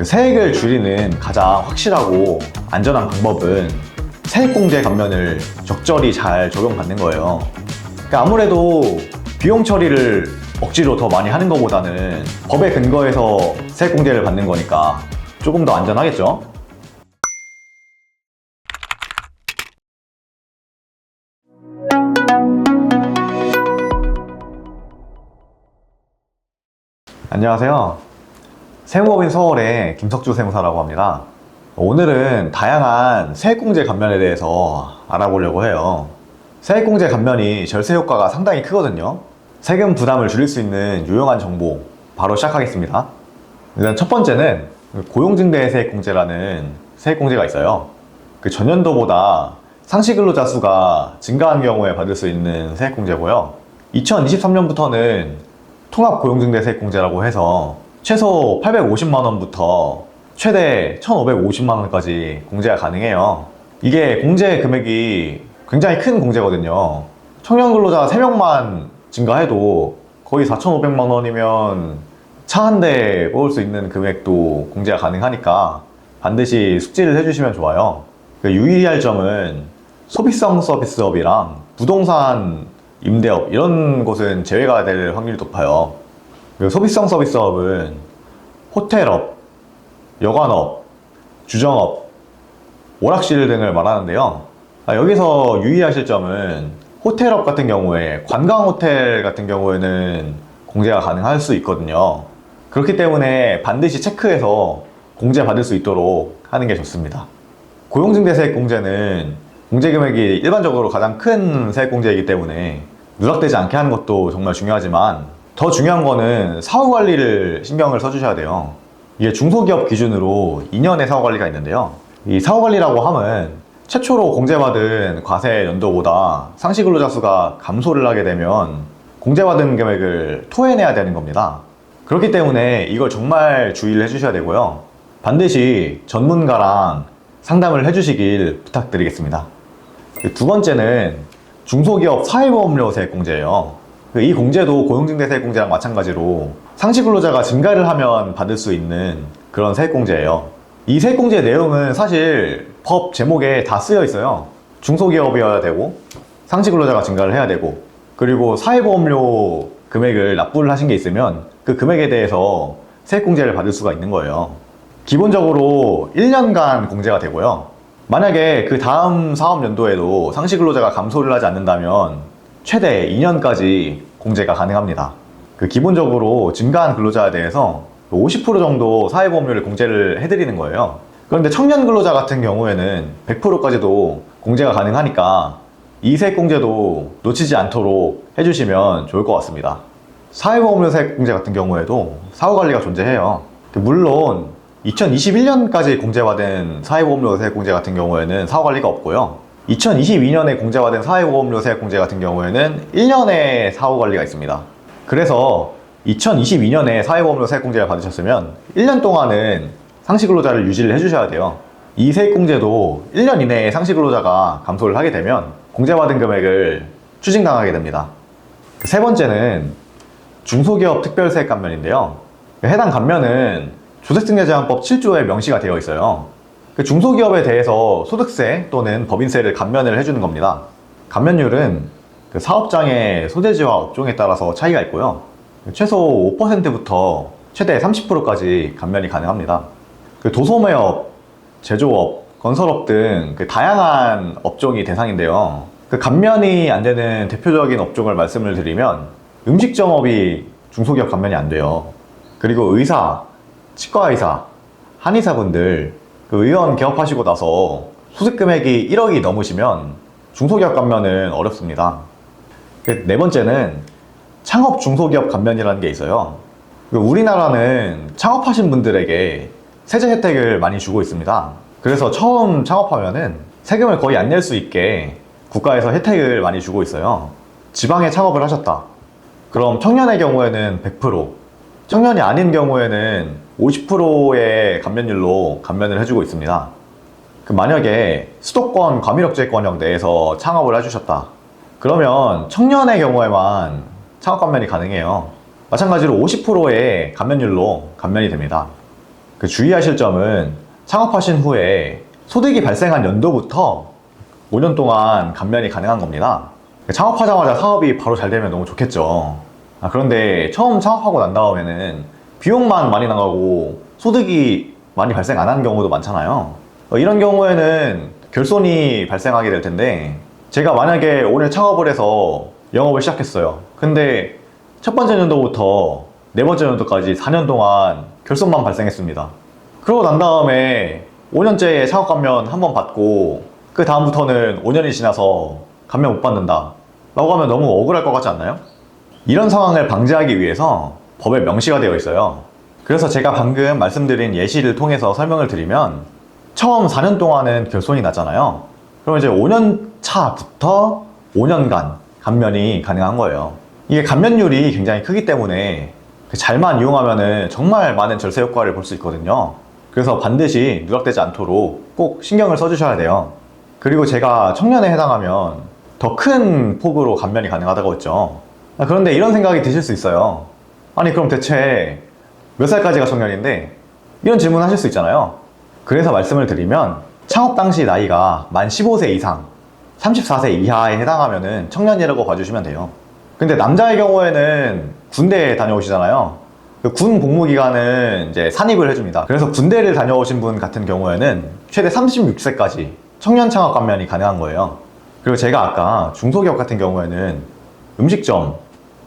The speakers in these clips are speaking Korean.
그 세액을 줄이는 가장 확실하고 안전한 방법은 세액공제 감면을 적절히 잘 적용받는 거예요. 그러니까 아무래도 비용 처리를 억지로 더 많이 하는 것보다는 법에 근거해서 세액공제를 받는 거니까 조금 더 안전하겠죠? 안녕하세요. 세무법인 서울의 김석주 세무사라고 합니다. 오늘은 다양한 세액공제 감면에 대해서 알아보려고 해요. 세액공제 감면이 절세 효과가 상당히 크거든요. 세금 부담을 줄일 수 있는 유용한 정보 바로 시작하겠습니다. 일단 첫 번째는 고용증대 세액공제라는 세액공제가 있어요. 그 전년도보다 상시 근로자 수가 증가한 경우에 받을 수 있는 세액공제고요. 2023년부터는 통합 고용증대 세액공제라고 해서 최소 850만 원부터 최대 1,550만 원까지 공제가 가능해요. 이게 공제 금액이 굉장히 큰 공제거든요. 청년 근로자 3명만 증가해도 거의 4,500만 원이면 차 한 대 뽑을 수 있는 금액도 공제가 가능하니까 반드시 숙지를 해주시면 좋아요. 그 유의할 점은 소비성 서비스업이랑 부동산 임대업 이런 곳은 제외가 될 확률이 높아요. 그 소비성 서비스업은 호텔업, 여관업, 주정업, 오락실 등을 말하는데요. 아, 여기서 유의하실 점은 호텔업 같은 경우에 관광 호텔 같은 경우에는 공제가 가능할 수 있거든요. 그렇기 때문에 반드시 체크해서 공제 받을 수 있도록 하는 게 좋습니다. 고용증대세액 공제는 공제 금액이 일반적으로 가장 큰 세액 공제이기 때문에 누락되지 않게 하는 것도 정말 중요하지만 더 중요한 거는 사후 관리를 신경을 써주셔야 돼요. 이게 중소기업 기준으로 2년의 사후 관리가 있는데요. 이 사후 관리라고 하면 최초로 공제받은 과세 연도보다 상시 근로자 수가 감소를 하게 되면 공제받은 금액을 토해내야 되는 겁니다. 그렇기 때문에 이걸 정말 주의를 해주셔야 되고요. 반드시 전문가랑 상담을 해주시길 부탁드리겠습니다. 두 번째는 중소기업 사회보험료 세액 공제예요. 이 공제도 고용증대 세액 공제랑 마찬가지로 상시 근로자가 증가를 하면 받을 수 있는 그런 세액 공제예요. 이 세액 공제 내용은 사실 법 제목에 다 쓰여 있어요. 중소기업이어야 되고 상시 근로자가 증가를 해야 되고 그리고 사회보험료 금액을 납부를 하신 게 있으면 그 금액에 대해서 세액 공제를 받을 수가 있는 거예요. 기본적으로 1년간 공제가 되고요. 만약에 그 다음 사업 연도에도 상시 근로자가 감소를 하지 않는다면 최대 2년까지 공제가 가능합니다. 그 기본적으로 증가한 근로자에 대해서 50% 정도 사회보험료를 공제를 해드리는 거예요. 그런데 청년 근로자 같은 경우에는 100%까지도 공제가 가능하니까 이 세액 공제도 놓치지 않도록 해주시면 좋을 것 같습니다. 사회보험료 세액 공제 같은 경우에도 사후 관리가 존재해요. 물론 2021년까지 공제받은 사회보험료 세액 공제 같은 경우에는 사후 관리가 없고요. 2022년에 공제받은 사회보험료 세액 공제 같은 경우에는 1년의 사후 관리가 있습니다. 그래서 2022년에 사회보험료 세액 공제를 받으셨으면 1년 동안은 상시 근로자를 유지를 해주셔야 돼요. 이 세액 공제도 1년 이내에 상시 근로자가 감소를 하게 되면 공제받은 금액을 추징당하게 됩니다. 세 번째는 중소기업 특별세액 감면인데요. 해당 감면은 조세증여제한법 7조에 명시가 되어 있어요. 그 중소기업에 대해서 소득세 또는 법인세를 감면을 해주는 겁니다. 감면율은 그 사업장의 소재지와 업종에 따라서 차이가 있고요. 최소 5%부터 최대 30%까지 감면이 가능합니다. 그 도소매업, 제조업, 건설업 등 그 다양한 업종이 대상인데요. 그 감면이 안 되는 대표적인 업종을 말씀을 드리면 음식점업이 중소기업 감면이 안 돼요. 그리고 의사, 치과의사, 한의사분들 그 의원 개업하시고 나서 소득 금액이 1억이 넘으시면 중소기업 감면은 어렵습니다. 그네 번째는 창업 중소기업 감면이라는 게 있어요. 그 우리나라는 창업하신 분들에게 세제 혜택을 많이 주고 있습니다. 그래서 처음 창업하면은 세금을 거의 안 낼 수 있게 국가에서 혜택을 많이 주고 있어요. 지방에 창업을 하셨다. 그럼 청년의 경우에는 100%, 청년이 아닌 경우에는 50%의 감면율로 감면을 해주고 있습니다. 그 만약에 수도권 과밀억제 권역 내에서 창업을 해주셨다. 그러면 청년의 경우에만 창업 감면이 가능해요. 마찬가지로 50%의 감면율로 감면이 됩니다. 그 주의하실 점은 창업하신 후에 소득이 발생한 연도부터 5년 동안 감면이 가능한 겁니다. 창업하자마자 사업이 바로 잘 되면 너무 좋겠죠. 아, 그런데 처음 창업하고 난 다음에는 비용만 많이 나가고 소득이 많이 발생 안 하는 경우도 많잖아요. 어, 이런 경우에는 결손이 발생하게 될 텐데 제가 만약에 오늘 창업을 해서 영업을 시작했어요. 근데 첫 번째 연도부터 네 번째 연도까지 4년 동안 결손만 발생했습니다. 그러고 난 다음에 5년째 창업 감면 한 번 받고 그 다음부터는 5년이 지나서 감면 못 받는다 라고 하면 너무 억울할 것 같지 않나요? 이런 상황을 방지하기 위해서 법에 명시가 되어 있어요. 그래서 제가 방금 말씀드린 예시를 통해서 설명을 드리면 처음 4년 동안은 결손이 났잖아요. 그럼 이제 5년 차부터 5년간 감면이 가능한 거예요. 이게 감면율이 굉장히 크기 때문에 그 잘만 이용하면은 정말 많은 절세 효과를 볼 수 있거든요. 그래서 반드시 누락되지 않도록 꼭 신경을 써주셔야 돼요. 그리고 제가 청년에 해당하면 더 큰 폭으로 감면이 가능하다고 했죠. 아, 그런데 이런 생각이 드실 수 있어요. 아니, 그럼 대체 몇 살까지가 청년인데? 이런 질문 하실 수 있잖아요. 그래서 말씀을 드리면 창업 당시 나이가 만 15세 이상, 34세 이하에 해당하면 은 청년이라고 봐주시면 돼요. 근데 남자의 경우에는 군대에 다녀오시잖아요. 그 군 복무 기간은 이제 산입을 해줍니다. 그래서 군대를 다녀오신 분 같은 경우에는 최대 36세까지 청년 창업 감면이 가능한 거예요. 그리고 제가 아까 중소기업 같은 경우에는 음식점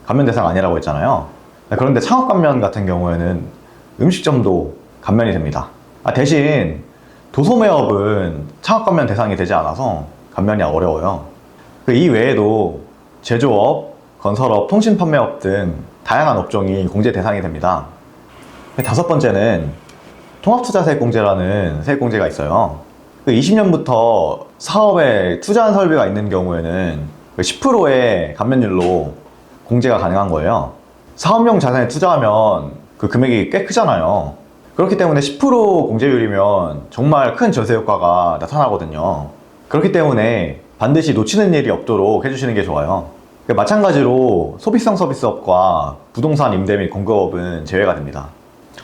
감면 대상 아니라고 했잖아요. 그런데 창업 감면 같은 경우에는 음식점도 감면이 됩니다. 아, 대신 도소매업은 창업 감면 대상이 되지 않아서 감면이 어려워요. 그 이 외에도 제조업, 건설업, 통신 판매업 등 다양한 업종이 공제 대상이 됩니다. 다섯 번째는 통합투자세액공제라는 세액공제가 있어요. 그 20년부터 사업에 투자한 설비가 있는 경우에는 10%의 감면율로 공제가 가능한 거예요. 사업용 자산에 투자하면 그 금액이 꽤 크잖아요. 그렇기 때문에 10% 공제율이면 정말 큰 절세 효과가 나타나거든요. 그렇기 때문에 반드시 놓치는 일이 없도록 해주시는 게 좋아요. 그 마찬가지로 소비성 서비스업과 부동산 임대 및 공급업은 제외가 됩니다.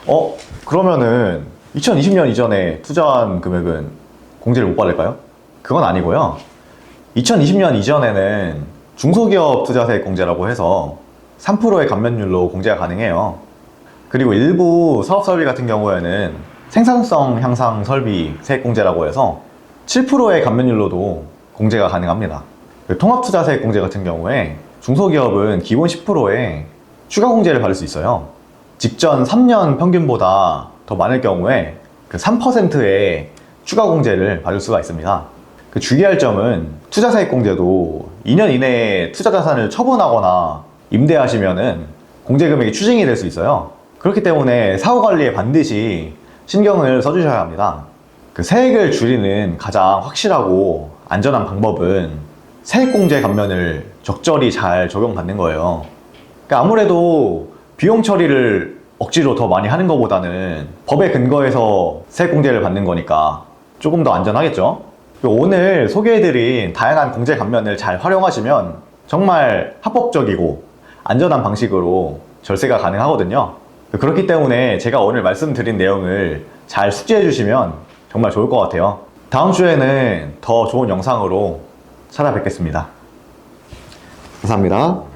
어? 그러면은 2020년 이전에 투자한 금액은 공제를 못 받을까요? 그건 아니고요. 2020년 이전에는 중소기업 투자세액 공제라고 해서 3%의 감면율로 공제가 가능해요. 그리고 일부 사업 설비 같은 경우에는 생산성 향상 설비 세액 공제라고 해서 7%의 감면율로도 공제가 가능합니다. 그 통합투자세액 공제 같은 경우에 중소기업은 기본 10%에 추가 공제를 받을 수 있어요. 직전 3년 평균보다 더 많을 경우에 그 3%의 추가 공제를 받을 수가 있습니다. 그 주의할 점은 투자세액 공제도 2년 이내에 투자 자산을 처분하거나 임대하시면은 공제 금액이 추징이 될 수 있어요. 그렇기 때문에 사후 관리에 반드시 신경을 써주셔야 합니다. 그 세액을 줄이는 가장 확실하고 안전한 방법은 세액공제 감면을 적절히 잘 적용받는 거예요. 그러니까 아무래도 비용 처리를 억지로 더 많이 하는 것보다는 법에 근거해서 세액공제를 받는 거니까 조금 더 안전하겠죠? 오늘 소개해드린 다양한 공제 감면을 잘 활용하시면 정말 합법적이고 안전한 방식으로 절세가 가능하거든요. 그렇기 때문에 제가 오늘 말씀드린 내용을 잘 숙지해 주시면 정말 좋을 것 같아요. 다음 주에는 더 좋은 영상으로 찾아뵙겠습니다. 감사합니다.